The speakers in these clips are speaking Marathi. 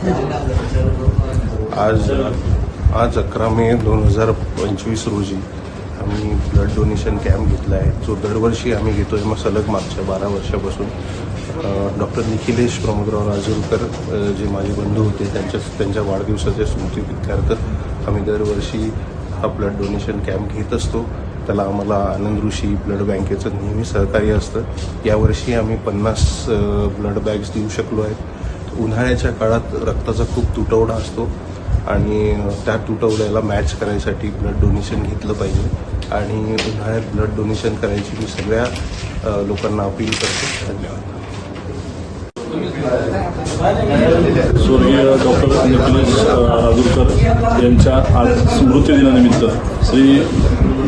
आज आज अकरा मे दोन हजार पंचवीस रोजी आम्ही ब्लड डोनेशन कॅम्प घेतला आहे. जो दरवर्षी आम्ही घेतो आहे मग सलग मागच्या बारा वर्षापासून. डॉक्टर निखिलेश प्रमोदराव राजूरकर जे माझे बंधू होते त्यांच्या त्यांच्या वाढदिवसाच्या स्मृतीप्रित्यर्थ आम्ही दरवर्षी हा ब्लड डोनेशन कॅम्प घेत असतो. त्याला आम्हाला आनंद ऋषी ब्लड बँकेचं नेहमी सहकार्य असतं. यावर्षी आम्ही पन्नास ब्लड बॅग्स देऊ शकलो आहेत उन्हाळ्याच्या काळात रक्ताचा खूप तुटवडा असतो आणि त्या तुटवड्याला मॅच करायसाठी ब्लड डोनेशन घेतलं पाहिजे. आणि उन्हाळ्यात ब्लड डोनेशन करायची मी सगळ्या लोकांना अपील करतो. धन्यवाद. स्वर्गीय डॉक्टर निखिलेश राजूरकर यांच्या आज स्मृतिदिनानिमित्त Shri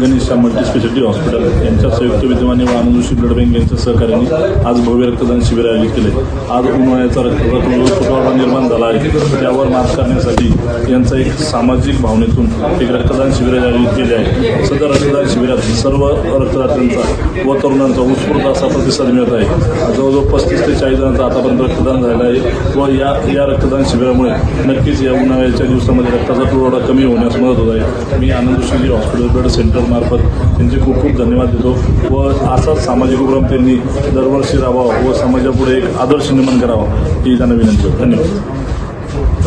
Ganesh multi speciality hospital यांच्या संयुक्त विद्यमाने व आनंदोशी ब्लड बँक यांच्या सहकार्याने आज भव्य रक्तदान शिबिर आयोजित केले. आज उन्हाळ्याचा रक्तदान तुटवडा निर्माण झाला आहे. त्यावर मात करण्यासाठी यांचा एक सामाजिक भावनेतून एक रक्तदान शिबिर आयोजित केले आहे. सदर रक्तदान शिबिरात सर्व रक्तदात्यांचा व तरुणांचा उत्स्फूर्त असा प्रतिसाद मिळत आहे. जवळजवळ पस्तीस ते चाळीस जणांचा आतापर्यंत रक्तदान झालं आहे. व या या रक्तदान शिबिरामुळे नक्कीच या उन्हाळ्याच्या दिवसामध्ये रक्ताचा पुरवठा कमी होण्यास मदत होत आहे. मी आनंद शिंदे हॉस्पिटल ब्लड सेंटरमार्फत त्यांचे खूप खूप धन्यवाद देतो व असाच सामाजिक उपक्रम त्यांनी दरवर्षी राहावा व समाजापुढे एक आदर्श निर्माण करावा ही त्यांना विनंती धन्यवाद.